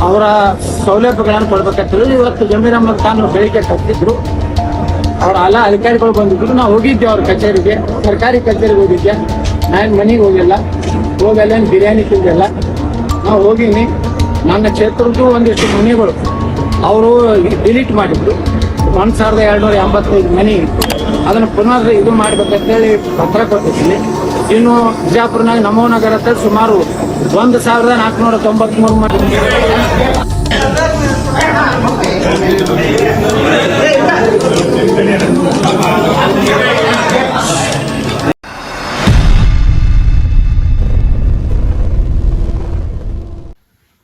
ಅವರ ಸೌಲಭ್ಯಗಳನ್ನು ಕೊಡ್ಬೇಕಂತೇಳಿ ಇವತ್ತು ಜಮೀರಮ್ಮ ತಾನು ಬೆಳಿಗ್ಗೆ ಕಟ್ಟಿದ್ರು. ಅವ್ರ ಎಲ್ಲ ಅಧಿಕಾರಿಗಳು ಬಂದಿದ್ರು. ನಾವು ಹೋಗಿದ್ದೆ ಅವ್ರ ಕಚೇರಿಗೆ. ಸರ್ಕಾರಿ ಕಚೇರಿಗೆ ಹೋಗಿದ್ದೆ. ನಾನು ಮನೆಗೆ ಹೋಗಿಲ್ಲ. ಹೋಗಲ್ಲ ಅಲ್ಲೇನು ಬಿರಿಯಾನಿ ತಿಂದಿಲ್ಲ. ನಾವು ಹೋಗಿನಿ. ನನ್ನ ಕ್ಷೇತ್ರದ್ದು ಒಂದಿಷ್ಟು ಮನೆಗಳು. ಅವರು ಡಿಲೀಟ್ ಮಾಡಿದ್ರು. ಒಂದು ಸಾವಿರದ ಎರಡುನೂರ ಎಂಬತ್ತೈದು ಮನೆ ಅದನ್ನು ಪುನರ್ ಇದು ಮಾಡ್ಬೇಕಂತೇಳಿ ಪತ್ರ ಕೊಟ್ಟಿದ್ದೀನಿ. ಇನ್ನು ಬಿಜಾಪುರನಾಗ ನಮೋ ನಗರ ಸುಮಾರು ಒಂದು ಸಾವಿರದ ನಾಲ್ಕುನೂರ ತೊಂಬತ್ಮೂರು ಮನೆ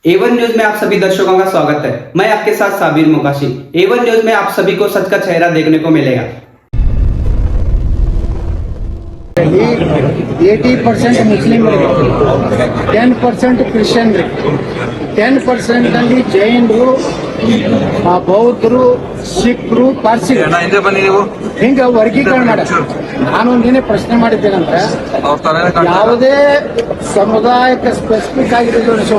एवन न्यूज में आप सभी दर्शकों का स्वागत है मैं आपके साथ साबिर मुकाशी एवन न्यूज में आप सभी को सच का चेहरा देखने को मिलेगा ಏಯ್ಟಿ ಪರ್ಸೆಂಟ್ ಮುಸ್ಲಿಮರಿಗೆ ಟೆನ್ ಪರ್ಸೆಂಟ್ ಕ್ರಿಶ್ಚಿಯನ್ರಿಗೆ ಟೆನ್ ಪರ್ಸೆಂಟ್ ಅಲ್ಲಿ ಜೈನರು ಆ, ಬೌದ್ಧರು ಸಿಖ್ರು ಪಾರ್ಸಿ. ಅಣ್ಣ ಹಿಂದೆ ಬನ್ನಿ ನೀವು. ಹಿಂಗ ವರ್ಗೀಕರಣ ಮಾಡ. ನಾನು ಒಂದಿನ ಪ್ರಶ್ನೆ ಮಾಡಿದ್ದೇನಂದ್ರೆ ಯಾವುದೇ ಸಮುದಾಯಕ್ಕೆ ಸ್ಪೆಸಿಫಿಕ್ ಆಗಿರೋದು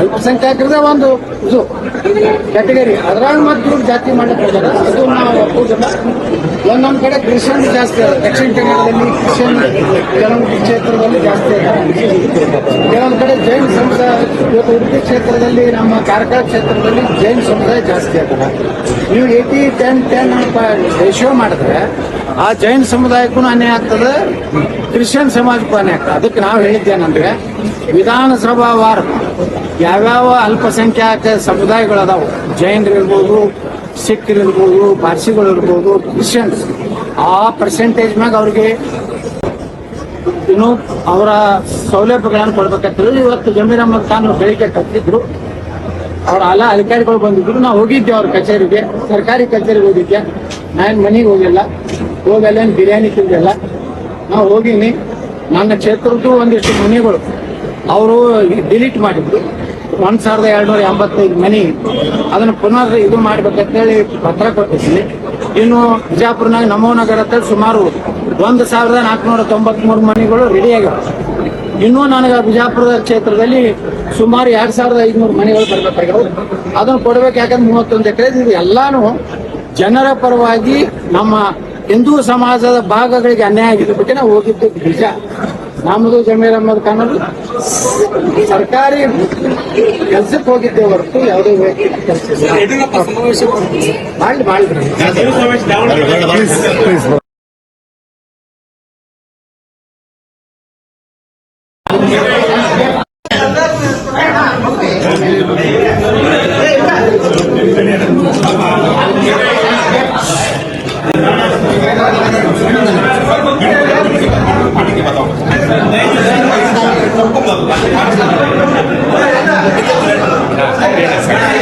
ಅಲ್ಪಸಂಖ್ಯಾತರದ ಒಂದು ಇದು ಕ್ಯಾಟಗರಿ ಅದ್ರಾಗ ಮತ್ತು ಜಾತಿ ಮಾಡಕ್ಕೆ ಅದು ನಾವು ಒಪ್ಪುದಿಲ್ಲ. ಒಂದೊಂದು ಕಡೆ ಕ್ರಿಶ್ಚಿಯನ್ ಜಾಸ್ತಿ ಅದ ದಕ್ಷಿಣ ಕನ್ನಡದಲ್ಲಿ ಕ್ರಿಶ್ಚಿಯನ್ ಕೆಲವೊಂದು ಕ್ಷೇತ್ರದಲ್ಲಿ ಜಾಸ್ತಿ ಇದೆ ಕೆಲವೊಂದು ಕಡೆ ಜೈನ್ ಸಮುದಾಯ ಇವತ್ತು ಉಡುಪಿ ಕ್ಷೇತ್ರದಲ್ಲಿ ನಮ್ಮ ಕಾರ್ಕಳ ಕ್ಷೇತ್ರದಲ್ಲಿ ಜೈನ್ ಸಮುದಾಯ ಜಾಸ್ತಿ ಆಗ್ತದ ನೀವು ಏಯ್ಟಿ ಟೆನ್ ಟೆನ್ ರೇಷಿಯೋ ಮಾಡಿದ್ರೆ ಆ ಜೈನ್ ಸಮುದಾಯಕ್ಕೂ ಅನ್ಯಾಯ ಆಗ್ತದೆ, ಕ್ರಿಶ್ಚಿಯನ್ ಸಮಾಜಕ್ಕೂ ಅನ್ಯಾಯ ಆಗ್ತದೆ. ಅದಕ್ಕೆ ನಾವು ಹೇಳಿದ್ದೇನಂದ್ರೆ, ವಿಧಾನಸಭಾ ವಾರ, ಯಾವ್ಯಾವ ಅಲ್ಪಸಂಖ್ಯಾತ ಸಮುದಾಯಗಳು ಅದಾವು ಜೈನರು ಇರ್ಬೋದು ಸಿಖ್ರು ಇರ್ಬೋದು, ಪಾರ್ಸಿಗಳು ಇರ್ಬೋದು, ಕ್ರಿಶ್ಚಿಯನ್ಸ್, ಆ ಪರ್ಸೆಂಟೇಜ್ ಮ್ಯಾಗ ಅವ್ರಿಗೆ ಇನ್ನು ಅವರ ಸೌಲಭ್ಯಗಳನ್ನು ಕೊಡ್ಬೇಕಾಗ್ತದೆ. ಇವತ್ತು ಜಮೀರ್ ಅಹಮದ್ ಖಾನ್ ಬೆಳಿಗ್ಗೆ ಕರೆದಿದ್ರು ಅವ್ರ ಎಲ್ಲ ಅಧಿಕಾರಿಗಳು ಬಂದಿದ್ರು. ನಾವು ಹೋಗಿದ್ದೆ ಅವ್ರ ಕಚೇರಿಗೆ. ಸರ್ಕಾರಿ ಕಚೇರಿಗೆ ಹೋಗಿದ್ದೆ. ನಾನು ಮನೆಗೆ ಹೋಗಿಲ್ಲ. ಹೋಗಲ್ಲ, ಏನು ಬಿರಿಯಾನಿ ತಿಂದಿಲ್ಲ. ನಾವು ಹೋಗಿನಿ. ನನ್ನ ಕ್ಷೇತ್ರದ್ದು ಒಂದಿಷ್ಟು ಮನೆಗಳು. ಅವರು ಡಿಲೀಟ್ ಮಾಡಿದ್ರು. ಒಂದ್ ಸಾವಿರದ ಎರಡುನೂರ ಎಂಬತ್ತೈದು ಮನೆ. ಅದನ್ನು ಪುನರ್ ಇದು ಮಾಡ್ಬೇಕಂತೇಳಿ ಪತ್ರ ಕೊಟ್ಟಿದ್ದೀನಿ. ಇನ್ನು ಬಿಜಾಪುರ್ನಾಗ ನಮೋ ನಗರ ಸುಮಾರು ಒಂದು ಸಾವಿರದ ನಾಲ್ಕುನೂರ ತೊಂಬತ್ಮೂರು ಮನೆಗಳು ರೆಡಿ ಆಗ್ಯಾವ ಇನ್ನೂ ನನಗೆ ಬಿಜಾಪುರದ ಕ್ಷೇತ್ರದಲ್ಲಿ ಸುಮಾರು ಎರಡು ಸಾವಿರದ ಐದುನೂರು ಮನೆಗಳು ಬರ್ಬೇಕಾಗ್ಯಾವ. ಅದನ್ನು ಕೊಡ್ಬೇಕು ಯಾಕಂದ್ರೆ ಮೂವತ್ತೊಂದು ಎಕರೆ ಇದು. ಎಲ್ಲಾನು ಜನರ ಪರವಾಗಿ ನಮ್ಮ ಹಿಂದೂ ಸಮಾಜದ ಭಾಗಗಳಿಗೆ ಅನ್ಯಾಯ ಆಗಿದ್ದಕ್ಕೆ ನಾವು ಹೋಗಿದ್ದು ನಿಜ. ನಮ್ಮದು ಜಮೀರ್ ಅಹಮದ್ ಖಾನ್ ಅವರು ಸರ್ಕಾರಿ ಕೆಲ್ಸಕ್ಕೆ ಹೋಗಿದ್ದೆ ಹೊರತು ಯಾವುದೇ ಕೆಲಸ ಮಾಡಿ ಮಾಡಿದ್ರಿ Gracias.